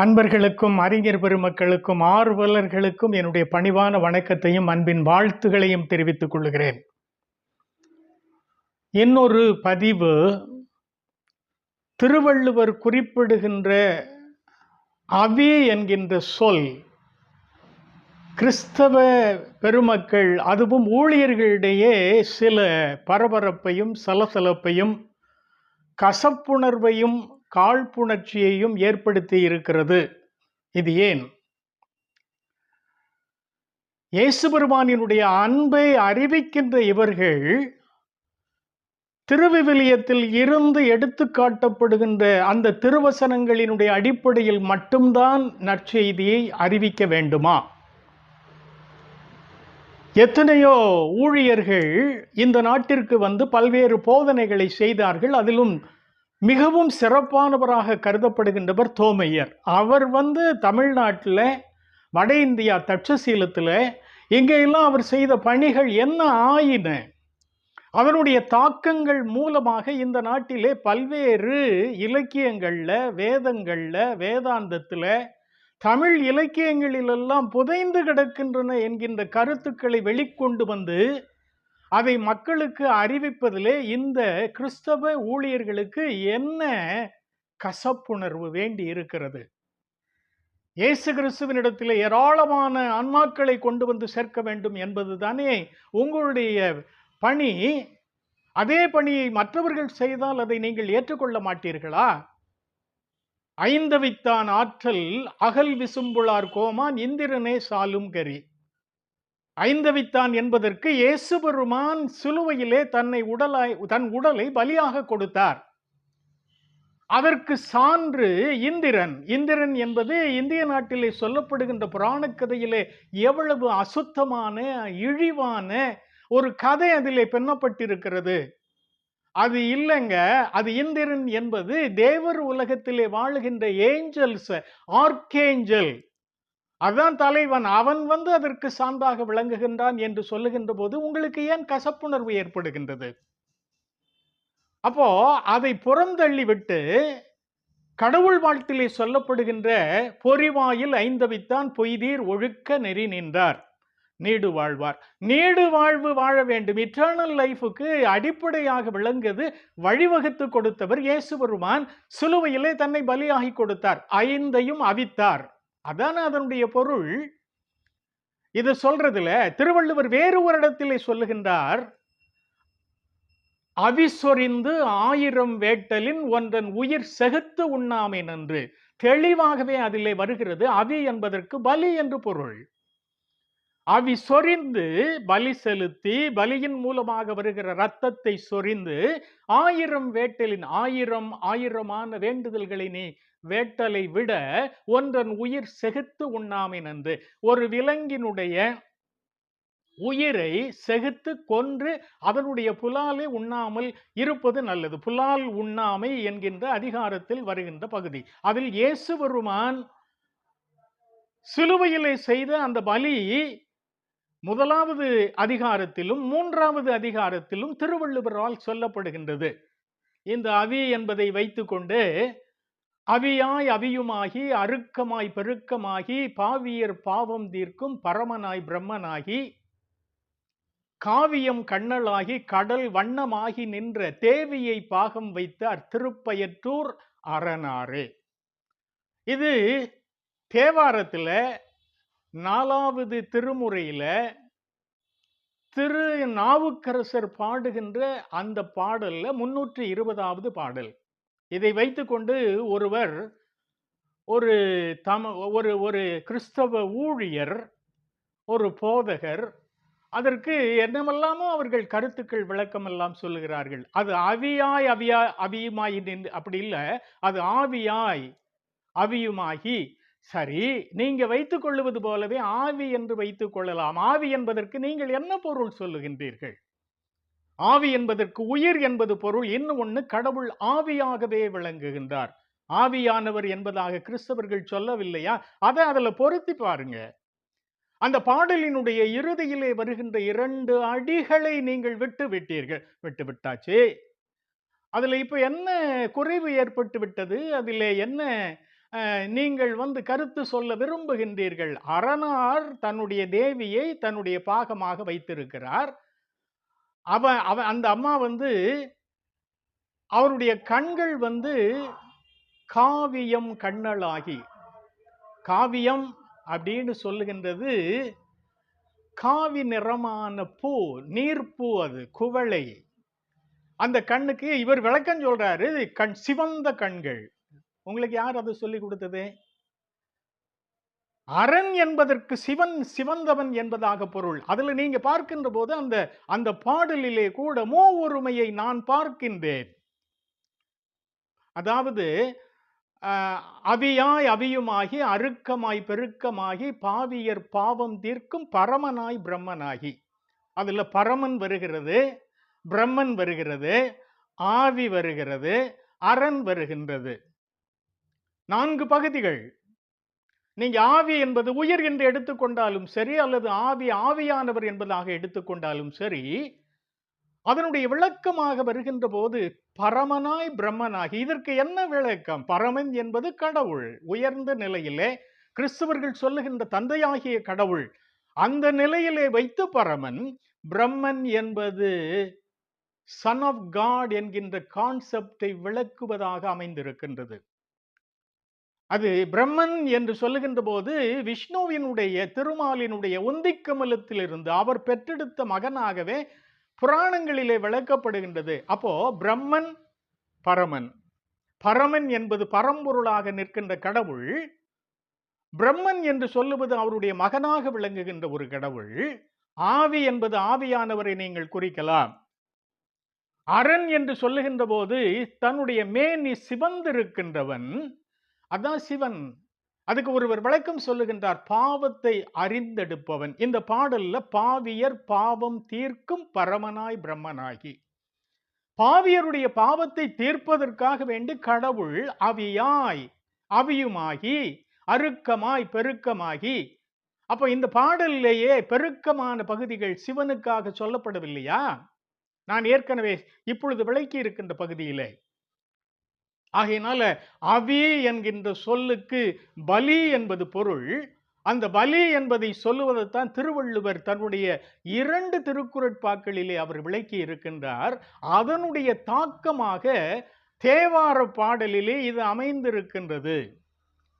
அன்பர்களுக்கும் அறிஞர் பெருமக்களுக்கும் ஆர்வலர்களுக்கும் என்னுடைய பணிவான வணக்கத்தையும் அன்பின் வாழ்த்துகளையும் தெரிவித்துக் கொள்கிறேன். இன்னொரு பதிவு திருவள்ளுவர் குறிப்பிடுகின்ற அவி என்கின்ற சொல் கிறிஸ்தவ பெருமக்கள் அதுவும் ஊழியர்களிடையே சில பரபரப்பையும் சலசலப்பையும் கசப்புணர்வையும் காழ்ப்புணர்ச்சியையும் ஏற்படுத்தி இருக்கிறது. இது ஏன்? இயேசு பெருமானினுடைய அன்பை அறிவிக்கின்ற இவர்கள் திருவிவிலியத்தில் இருந்து எடுத்து காட்டப்படுகின்ற அந்த திருவசனங்களினுடைய அடிப்படையில் மட்டும்தான் நற்செய்தியை அறிவிக்க வேண்டுமா? எத்தனையோ ஊழியர்கள் இந்த நாட்டிற்கு வந்து பல்வேறு போதனைகளை செய்தார்கள். அதிலும் மிகவும் சிறப்பானவராக கருதப்படுகின்றவர் தோமையர். அவர் வந்து தமிழ்நாட்டில் வட இந்தியா தட்சசீலத்தில் இங்கெல்லாம் அவர் செய்த பணிகள் என்ன ஆயின? அவருடைய தாக்கங்கள் மூலமாக இந்த நாட்டிலே பல்வேறு இலக்கியங்களில் வேதங்களில் வேதாந்தத்தில் தமிழ் இலக்கியங்களிலெல்லாம் புதைந்து கிடக்கின்றன என்கின்ற கருத்துக்களை வெளிக்கொண்டு வந்து அதை மக்களுக்கு அறிவிப்பதிலே இந்த கிறிஸ்தவ ஊழியர்களுக்கு என்ன கசப்புணர்வு வேண்டி இருக்கிறது? இயேசு கிறிஸ்துவனிடத்தில் ஏராளமான ஆன்மாக்களை கொண்டு வந்து சேர்க்க வேண்டும் என்பது தானே உங்களுடைய பணி. அதே பணியை மற்றவர்கள் செய்தால் அதை நீங்கள் ஏற்றுக்கொள்ள மாட்டீர்களா? ஐந்தவித்தான் ஆற்றல் அகல் விசும்புளார் கோமான் இந்திரனே சாலும் கரி. ஐந்தவித்தான் என்பதற்கு இயேசு பெருமான் சிலுவையிலே தன்னை உடலாய் தன் உடலை பலியாக கொடுத்தார். அதற்கு சான்று இந்திரன். இந்திரன் என்பது இந்திய நாட்டிலே சொல்லப்படுகின்ற புராணக்கதையிலே எவ்வளவு அசுத்தமான இழிவான ஒரு கதை அதிலே பின்னப்பட்டிருக்கிறது அது இல்லைங்க. அது இந்திரன் என்பது தேவர் உலகத்திலே வாழுகின்ற ஏஞ்சல்ஸ் ஆர்கேஞ்சல் அதான் தலைவன் அவன் வந்து அதற்கு சான்றாக விளங்குகின்றான் என்று சொல்லுகின்ற போது உங்களுக்கு ஏன் கசப்புணர்வு ஏற்படுகின்றது? அப்போ அதை புறந்தள்ளி விட்டு கடவுள் வாழ்த்திலே சொல்லப்படுகின்ற பொறிவாயில் ஐந்தவித்தான் பொய்தீர் ஒழுக்க நெறி நின்றார். நீடு வாழ்வார். நீடு வாழ்வு வாழ வேண்டும். இட்டர்னல் லைஃபுக்கு அடிப்படையாக விளங்குது வழிவகுத்து கொடுத்தவர் இயேசு பெருமான். சிலுவையிலே தன்னை பலியாகி கொடுத்தார். ஐந்தையும் அவித்தார். அதான அதனுடைய பொருள்? இது சொல்றதுல திருவள்ளுவர் வேறு ஒரு இடத்திலே சொல்லுகின்றார் அவிசொறிந்து ஆயிரம் வேட்டலின் ஒன்றன் உயிர் செகுத்து உண்ணாமை நன்று. தெளிவாகவே அதிலே வருகிறது அவி என்பதற்கு பலி என்று பொருள். அவி சொரிந்து பலி செலுத்தி பலியின் மூலமாக வருகிற ரத்தத்தை சொரிந்து ஆயிரம் வேட்டலின் ஆயிரம் ஆயிரமான வேண்டுதல்களை நீ வேட்டலை விட ஒன்றன் உயிர் செகுத்து உண்ணாமை நன்று. ஒரு விலங்கினுடைய உயிரை செகுத்து கொன்று அதனுடைய புலாலை உண்ணாமல் இருப்பது நல்லது. புலால் உண்ணாமை என்கின்ற அதிகாரத்தில் வருகின்ற பகுதி. அதில் இயேசு பெருமான் சிலுவையிலே செய்த அந்த பலி முதலாவது அதிகாரத்திலும் மூன்றாவது அதிகாரத்திலும் திருவள்ளுவரால் சொல்லப்படுகின்றது. இந்த அவி என்பதை வைத்துக்கொண்டு அவியாய் அவியுமாகி அருக்கமாய் பெருக்கமாகி பாவியர் பாவம் தீர்க்கும் பரமனாய் பிரம்மனாகி காவியம் கண்ணலாகி கடல் வண்ணமாகி நின்ற தேவியை பாகம் வைத்தார் திருப்பயற்றூர் அரணாறு இது தேவாரத்தில் நாலாவது திருமுறையில் திரு நாவுக்கரசர் பாடுகின்ற அந்த பாடலில் முன்னூற்றி இருபதாவது பாடல். இதை வைத்துக்கொண்டு ஒருவர் ஒரு தம ஒரு ஒரு கிறிஸ்தவ ஊழியர் ஒரு போதகர் அதற்கு என்னமெல்லாமோ அவர்கள் கருத்துக்கள் விளக்கம் எல்லாம் சொல்லுகிறார்கள். அது அவியாய் அவியா அவியுமாய் நின்று அப்படி இல்லை. அது ஆவியாய் அவியுமாகி சரி நீங்க வைத்துக் கொள்ளுவது போலவே ஆவி என்று வைத்துக் கொள்ளலாம். ஆவி என்பதற்கு நீங்கள் என்ன பொருள் சொல்லுகின்றீர்கள்? ஆவி என்பதற்கு உயிர் என்பது பொருள். இன்னும் ஒன்று கடவுள் ஆவியாகவே விளங்குகின்றார். ஆவியானவர் என்பதாக கிறிஸ்தவர்கள் சொல்லவில்லையா? அதை அதில் பொருத்தி பாருங்க. அந்த பாடலினுடைய இறுதியிலே வருகின்ற இரண்டு அடிகளை நீங்கள் விட்டு விட்டீர்கள். விட்டு விட்டாச்சே. அதில் இப்போ என்ன குறைவு ஏற்பட்டு விட்டது? அதில் என்ன நீங்கள் வந்து கருத்து சொல்ல விரும்புகின்றீர்கள். அரணார் தன்னுடைய தேவியை தன்னுடைய பாகமாக வைத்திருக்கிறார். அவ அவ அந்த அம்மா வந்து அவருடைய கண்கள் வந்து காவியம் கண்ணலாகி காவியம் அப்படின்னு சொல்லுகின்றது காவி நிறமான பூ நீர்ப்பூ அது குவளை. அந்த கண்ணுக்கு இவர் விளக்கம் சொல்றாரு கண் சிவந்த கண்கள். உங்களுக்கு யார் அதை சொல்லி கொடுத்தது? அரண் என்பதற்கு சிவன் சிவந்தவன் என்பதாக பொருள். அதில் நீங்க பார்க்கின்ற போது அந்த அந்த பாடலிலே கூட மோ ஒருமையை நான் பார்க்கின்றேன். அதாவது அவியாய் அவியுமாகி அருக்கமாய் பெருக்கமாகி பாவியர் பாவம் தீர்க்கும் பரமனாய் பிரம்மனாகி. அதில் பரமன் வருகிறது பிரம்மன் வருகிறது ஆவி வருகிறது அரண் வருகின்றது. நான்கு பகுதிகள். நீங்க ஆவி என்பது உயிர் என்று எடுத்துக்கொண்டாலும் சரி அல்லது ஆவி ஆவியானவர் என்பதாக எடுத்துக்கொண்டாலும் சரி அதனுடைய விளக்கமாக வருகின்ற போது பரமனாய் பிரம்மனாகி இதற்கு என்ன விளக்கம்? பரமன் என்பது கடவுள். உயர்ந்த நிலையிலே கிறிஸ்தவர்கள் சொல்லுகின்ற தந்தையாகிய கடவுள். அந்த நிலையிலே வைத்து பரமன் பிரம்மன் என்பது சன் ஆஃப் காட் என்கின்ற கான்செப்டை விளக்குவதாக அமைந்திருக்கின்றது. அது பிரம்மன் என்று சொல்லுகின்ற போது விஷ்ணுவினுடைய திருமாலினுடைய உந்திக் கமலத்திலிருந்து அவர் பெற்றெடுத்த மகனாகவே புராணங்களிலே விளக்கப்படுகின்றது. அப்போ பிரம்மன் பரமன். பரமன் என்பது பரம்பொருளாக நிற்கின்ற கடவுள். பிரம்மன் என்று சொல்லுவது அவருடைய மகனாக விளங்குகின்ற ஒரு கடவுள். ஆவி என்பது ஆவியானவரை நீங்கள் குறிக்கலாம். அரண் என்று சொல்லுகின்ற போது தன்னுடைய மேனி சிவந்திருக்கின்றவன். அதான் சிவன். அதுக்கு ஒருவர் விளக்கம் சொல்லுகின்றார் பாவத்தை அறிந்தெடுப்பவன். இந்த பாடல்ல பாவியர் பாவம் தீர்க்கும் பரமனாய் பிரம்மனாகி. பாவியருடைய பாவத்தை தீர்ப்பதற்காக வேண்டி கடவுள் அவியாய் அவியுமாகி அருக்கமாய் பெருக்கமாகி. அப்ப இந்த பாடலிலேயே பெருக்கமான பகுதிகள் சிவனுக்காக சொல்லப்படவில்லையா? நான் ஏற்கனவே இப்பொழுது விளக்கி இருக்கின்ற பகுதியிலே. ஆகையினால அவி என்கின்ற சொல்லுக்கு பலி என்பது பொருள். அந்த பலி என்பதை சொல்லுவதைத்தான் திருவள்ளுவர் தன்னுடைய இரண்டு திருக்குறட்பாக்களிலே அவர் விளக்கி இருக்கின்றார். அதனுடைய தாக்கமாக தேவார பாடலிலே இது அமைந்திருக்கின்றது.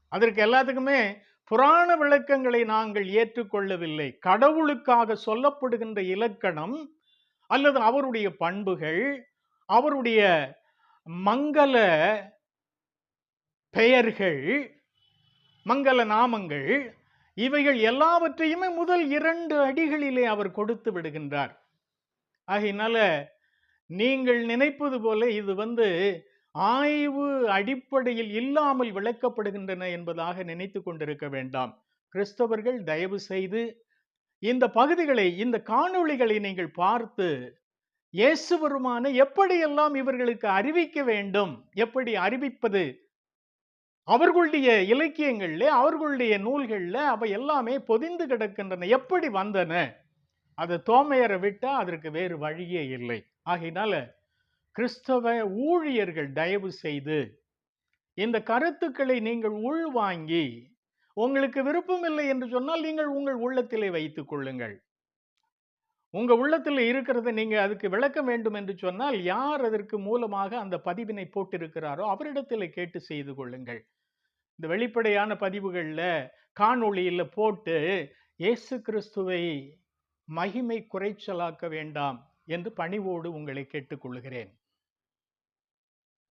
அதற்கு எல்லாத்துக்குமே புராண விளக்கங்களை நாங்கள் ஏற்றுக்கொள்ளவில்லை. கடவுளுக்காக சொல்லப்படுகின்ற இலக்கணம் அல்லது அவருடைய பண்புகள் அவருடைய மங்கள பெயர்கள் மங்கள நாமங்கள் இவைகள் எல்லாவற்றையுமே முதல் இரண்டு அடிகளிலே அவர் கொடுத்து விடுகின்றார். ஆகையினால நீங்கள் நினைப்பது போல இது வந்து ஆய்வு அடிப்படையில் இல்லாமல் விளக்கப்படுகின்றன என்பதாக நினைத்து கொண்டிருக்க வேண்டாம். கிறிஸ்தவர்கள் தயவு செய்து இந்த பகுதிகளை இந்த காணொளிகளை நீங்கள் பார்த்து இயேசு பெருமானை எப்படியெல்லாம் இவர்களுக்கு அறிவிக்க வேண்டும்? எப்படி அறிவிப்பது? அவர்களுடைய இலக்கியங்கள்ல அவர்களுடைய நூல்கள்ல அவை எல்லாமே பொதிந்து கிடக்கின்றன. எப்படி வந்தன? அதை தோமையரை விட்டால் அதற்கு வேறு வழியே இல்லை. ஆகையினால கிறிஸ்தவ ஊழியர்கள் தயவு செய்து இந்த கருத்துக்களை நீங்கள் உள்வாங்கி உங்களுக்கு விருப்பமில்லை என்று சொன்னால் நீங்கள் உங்கள் உள்ளத்திலே வைத்துக் கொள்ளுங்கள். உங்கள் உள்ளத்தில் இருக்கிறத நீங்கள் அதுக்கு விளக்க வேண்டும் என்று சொன்னால் யார் அதற்கு மூலமாக அந்த பதிவினை போட்டிருக்கிறாரோ அவரிடத்தில் கேட்டு செய்து கொள்ளுங்கள். இந்த வெளிப்படையான பதிவுகளில் காணொளியில் போட்டு இயேசு கிறிஸ்துவை மகிமை குறைச்சலாக்க வேண்டாம் என்று பணிவோடு உங்களை கேட்டுக்கொள்கிறேன்.